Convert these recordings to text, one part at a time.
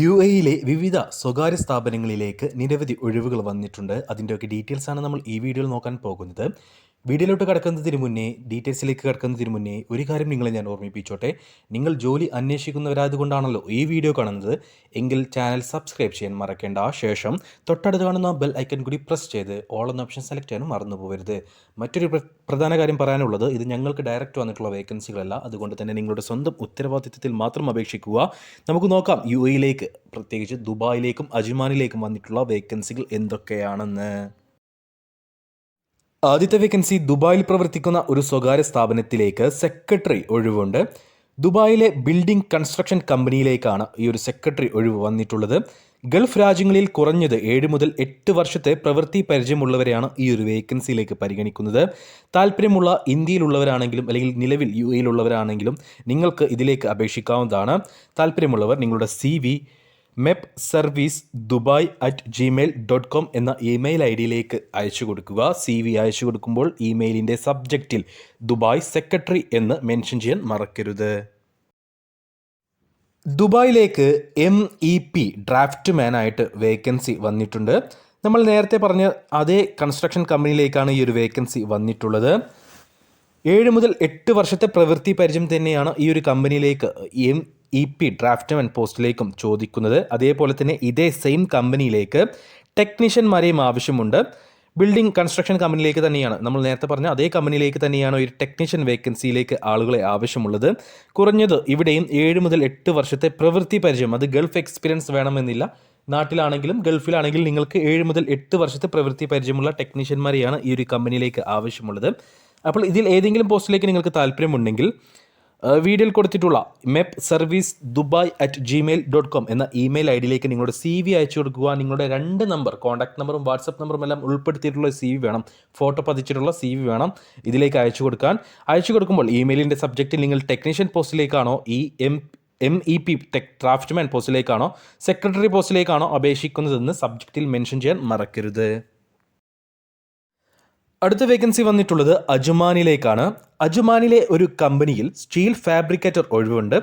U എയിലെ വിവിധ സ്വകാര്യ സ്ഥാപനങ്ങളിലേക്ക് നിരവധി ഒഴിവുകൾ വന്നിട്ടുണ്ട്. അതിന്റെയൊക്കെ ഡീറ്റെയിൽസ് ആണ് നമ്മൾ ഈ വീഡിയോയിൽ നോക്കാൻ പോകുന്നത്. വീഡിയോയിലോട്ട് കടക്കുന്നതിന് മുന്നേ ഡീറ്റെയിൽസിലേക്ക് കടക്കുന്നതിന് മുന്നേ ഒരു കാര്യം നിങ്ങളെ ഞാൻ ഓർമ്മിപ്പിച്ചോട്ടെ. നിങ്ങൾ ജോലി അന്വേഷിക്കുന്നവരായതുകൊണ്ടാണല്ലോ ഈ വീഡിയോ കാണുന്നത്. എങ്കിൽ ചാനൽ സബ്സ്ക്രൈബ് ചെയ്യാൻ മറക്കേണ്ട. ശേഷം തൊട്ടടുത്ത് കാണുന്ന ബെൽ ഐക്കൺ കൂടി പ്രസ് ചെയ്ത് ഓൾ എന്ന ഓപ്ഷൻ സെലക്ട് ചെയ്യാനും മറന്നു പോകരുത്. മറ്റൊരു പ്രധാന കാര്യം പറയാനുള്ളത് ഇത് ഞങ്ങൾക്ക് ഡയറക്റ്റ് വന്നിട്ടുള്ള വേക്കൻസികളല്ല. അതുകൊണ്ട് തന്നെ നിങ്ങളുടെ സ്വന്തം ഉത്തരവാദിത്വത്തിൽ മാത്രം അപേക്ഷിക്കുക. നമുക്ക് നോക്കാം യു എയിലേക്ക് പ്രത്യേകിച്ച് ദുബായിലേക്കും അജ്മാനിലേക്കും വന്നിട്ടുള്ള വേക്കൻസികൾ എന്തൊക്കെയാണെന്ന്. ആദ്യത്തെ വേക്കൻസി ദുബായിൽ പ്രവർത്തിക്കുന്ന ഒരു സ്വകാര്യ സ്ഥാപനത്തിലേക്ക് സെക്രട്ടറി ഒഴിവുണ്ട്. ദുബായിലെ ബിൽഡിംഗ് കൺസ്ട്രക്ഷൻ കമ്പനിയിലേക്കാണ് ഈ ഒരു സെക്രട്ടറി ഒഴിവ് വന്നിട്ടുള്ളത്. ഗൾഫ് രാജ്യങ്ങളിൽ കുറഞ്ഞത് ഏഴ് മുതൽ എട്ട് വർഷത്തെ പ്രവൃത്തി പരിചയമുള്ളവരെയാണ് ഈ ഒരു വേക്കൻസിയിലേക്ക് പരിഗണിക്കുന്നത്. താല്പര്യമുള്ള ഇന്ത്യയിലുള്ളവരാണെങ്കിലും അല്ലെങ്കിൽ നിലവിൽ യു എയിലുള്ളവരാണെങ്കിലും നിങ്ങൾക്ക് ഇതിലേക്ക് അപേക്ഷിക്കാവുന്നതാണ്. താല്പര്യമുള്ളവർ നിങ്ങളുടെ C V mep service Dubai at gmail dot com എന്ന ഇമെയിൽ ഐ ഡിയിലേക്ക് അയച്ചു കൊടുക്കുക. സി വി അയച്ചു കൊടുക്കുമ്പോൾ ഇമെയിലിന്റെ സബ്ജക്റ്റിൽ ദുബായ് സെക്രട്ടറി എന്ന് മെൻഷൻ ചെയ്യാൻ മറക്കരുത്. ദുബായിലേക്ക് എം ഇ പി ഡ്രാഫ്റ്റ് മാനായിട്ട് വേക്കൻസി വന്നിട്ടുണ്ട്. നമ്മൾ നേരത്തെ പറഞ്ഞ അതേ കൺസ്ട്രക്ഷൻ കമ്പനിയിലേക്കാണ് ഈ ഒരു വേക്കൻസി വന്നിട്ടുള്ളത്. ഏഴ് മുതൽ എട്ട് വർഷത്തെ പ്രവൃത്തി പരിചയം തന്നെയാണ് ഈ ഒരു കമ്പനിയിലേക്ക് എം ഇ പി ഡ്രാഫ്റ്റ്മാൻ പോസ്റ്റിലേക്കും ചോദിക്കുന്നത്. അതേപോലെ തന്നെ ഇതേ സെയിം കമ്പനിയിലേക്ക് ടെക്നീഷ്യന്മാരെയും ആവശ്യമുണ്ട്. ബിൽഡിംഗ് കൺസ്ട്രക്ഷൻ കമ്പനിയിലേക്ക് തന്നെയാണ്. നമ്മൾ നേരത്തെ പറഞ്ഞ അതേ കമ്പനിയിലേക്ക് തന്നെയാണ് ഒരു ടെക്നീഷ്യൻ വേക്കൻസിയിലേക്ക് ആളുകളെ ആവശ്യമുള്ളത്. കുറഞ്ഞത് ഇവിടെയും ഏഴ് മുതൽ എട്ട് വർഷത്തെ പ്രവൃത്തി പരിചയം അത് ഗൾഫ് എക്സ്പീരിയൻസ് വേണമെന്നില്ല. നാട്ടിലാണെങ്കിലും ഗൾഫിലാണെങ്കിലും നിങ്ങൾക്ക് ഏഴ് മുതൽ എട്ട് വർഷത്തെ പ്രവൃത്തി പരിചയമുള്ള ടെക്നീഷ്യന്മാരെയാണ് ഈ ഒരു കമ്പനിയിലേക്ക് ആവശ്യമുള്ളത്. അപ്പോൾ ഇതിൽ ഏതെങ്കിലും പോസ്റ്റിലേക്ക് നിങ്ങൾക്ക് താല്പര്യമുണ്ടെങ്കിൽ വീഡിയോയിൽ കൊടുത്തിട്ടുള്ള mep service Dubai at Gmail dot com എന്ന ഇമെയിൽ ഐ ഡിയിലേക്ക് നിങ്ങളുടെ സി വി അയച്ചു കൊടുക്കുക. നിങ്ങളുടെ രണ്ട് നമ്പർ കോൺടാക്ട് നമ്പറും വാട്സപ്പ് നമ്പറും എല്ലാം ഉൾപ്പെടുത്തിയിട്ടുള്ള സി വി വേണം. ഫോട്ടോ പതിച്ചിട്ടുള്ള സി വി വേണം ഇതിലേക്ക് അയച്ചു കൊടുക്കാൻ. അയച്ചു കൊടുക്കുമ്പോൾ ഇമെയിലിന്റെ സബ്ജക്റ്റിൽ നിങ്ങൾ ടെക്നീഷ്യൻ പോസ്റ്റിലേക്കാണോ ഈ M M E P tech draftsman പോസ്റ്റിലേക്കാണോ secretary പോസ്റ്റിലേക്കാണോ അപേക്ഷിക്കുന്നതെന്ന് സബ്ജക്റ്റിൽ മെൻഷൻ ചെയ്യാൻ മറക്കരുത്. അടുത്ത വേക്കൻസി വന്നിട്ടുള്ളത് അജുമാനിലേക്കാണ്. അജുമാനിലെ ഒരു കമ്പനിയിൽ സ്റ്റീൽ ഫാബ്രിക്കേറ്റർ ഒഴിവുണ്ട്.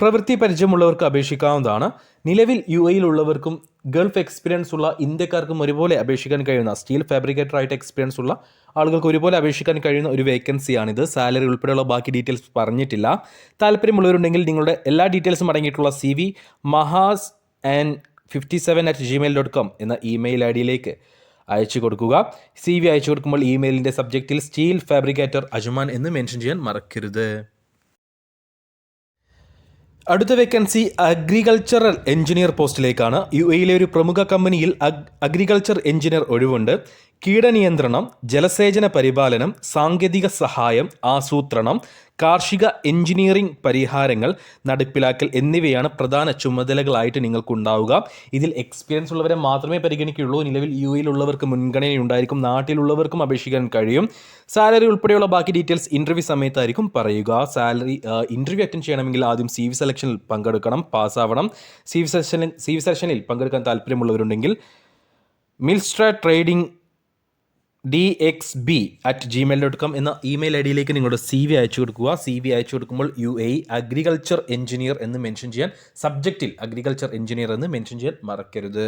പ്രവൃത്തി പരിചയമുള്ളവർക്ക് അപേക്ഷിക്കാവുന്നതാണ്. നിലവിൽ യു എയിലുള്ളവർക്കും ഗൾഫ് എക്സ്പീരിയൻസ് ഉള്ള ഇന്ത്യക്കാർക്കും ഒരുപോലെ അപേക്ഷിക്കാൻ കഴിയുന്ന സ്റ്റീൽ ഫാബ്രിക്കേറ്റർ ആയിട്ട് എക്സ്പീരിയൻസ് ഉള്ള ആളുകൾക്ക് ഒരുപോലെ അപേക്ഷിക്കാൻ കഴിയുന്ന ഒരു വേക്കൻസിയാണിത് സാലറി ഉൾപ്പെടെയുള്ള ബാക്കി ഡീറ്റെയിൽസ് പറഞ്ഞിട്ടില്ല. താല്പര്യമുള്ളവരുണ്ടെങ്കിൽ നിങ്ങളുടെ എല്ലാ ഡീറ്റെയിൽസും അടങ്ങിയിട്ടുള്ള C V Mahas and fifty seven at gmail dot com എന്ന ഇമെയിൽ ഐ ഡിയിലേക്ക് അയച്ചു കൊടുക്കുക. സി വി അയച്ചു കൊടുക്കുമ്പോൾ ഇമെയിലിന്റെ സബ്ജക്റ്റിൽ സ്റ്റീൽ ഫാബ്രിക്കേറ്റർ അജുമാൻ എന്ന് മെൻഷൻ ചെയ്യാൻ മറക്കരുത്. അടുത്ത വേക്കൻസി അഗ്രികൾച്ചറൽ എഞ്ചിനീയർ പോസ്റ്റിലേക്കാണ്. യു എയിലെ ഒരു പ്രമുഖ കമ്പനിയിൽ അഗ് അഗ്രികൾച്ചർ എഞ്ചിനീയർ ഒഴിവുണ്ട്. കീടനിയന്ത്രണം ജലസേചന പരിപാലനം സാങ്കേതിക സഹായം ആസൂത്രണം കാർഷിക എഞ്ചിനീയറിംഗ് പരിഹാരങ്ങൾ നടപ്പിലാക്കൽ എന്നിവയാണ് പ്രധാന ചുമതലകളായിട്ട് നിങ്ങൾക്കുണ്ടാവുക. ഇതിൽ എക്സ്പീരിയൻസ് ഉള്ളവരെ മാത്രമേ പരിഗണിക്കുകയുള്ളൂ. നിലവിൽ യു എയിലുള്ളവർക്ക് മുൻഗണനയുണ്ടായിരിക്കും. നാട്ടിലുള്ളവർക്കും അപേക്ഷിക്കാൻ കഴിയും. സാലറി ഉൾപ്പെടെയുള്ള ബാക്കി ഡീറ്റെയിൽസ് ഇന്റർവ്യൂ സമയത്തായിരിക്കും പറയുക. സാലറി ഇന്റർവ്യൂ അറ്റൻഡ് ചെയ്യണമെങ്കിൽ ആദ്യം സി വി സെലക്ഷനിൽ പങ്കെടുക്കണം. പാസ്സാവണം സി വി സെഷനിൽ സി വി സെഷനിൽ പങ്കെടുക്കാൻ താല്പര്യമുള്ളവരുണ്ടെങ്കിൽ മിൽസ്ട്ര trading D X B at Gmail dot com എന്ന ഇമെയിൽ ഐ ഡിയിലേക്ക് നിങ്ങളുടെ സി വി അയച്ചു കൊടുക്കുക. സി വി അയച്ചു കൊടുക്കുമ്പോൾ യു എ അഗ്രികൾച്ചർ എഞ്ചിനീയർ എന്ന് മെൻഷൻ ചെയ്യാൻ സബ്ജക്റ്റിൽ അഗ്രികൾച്ചർ എഞ്ചിനീയർ എന്ന് മെൻഷൻ ചെയ്യാൻ മറക്കരുത്.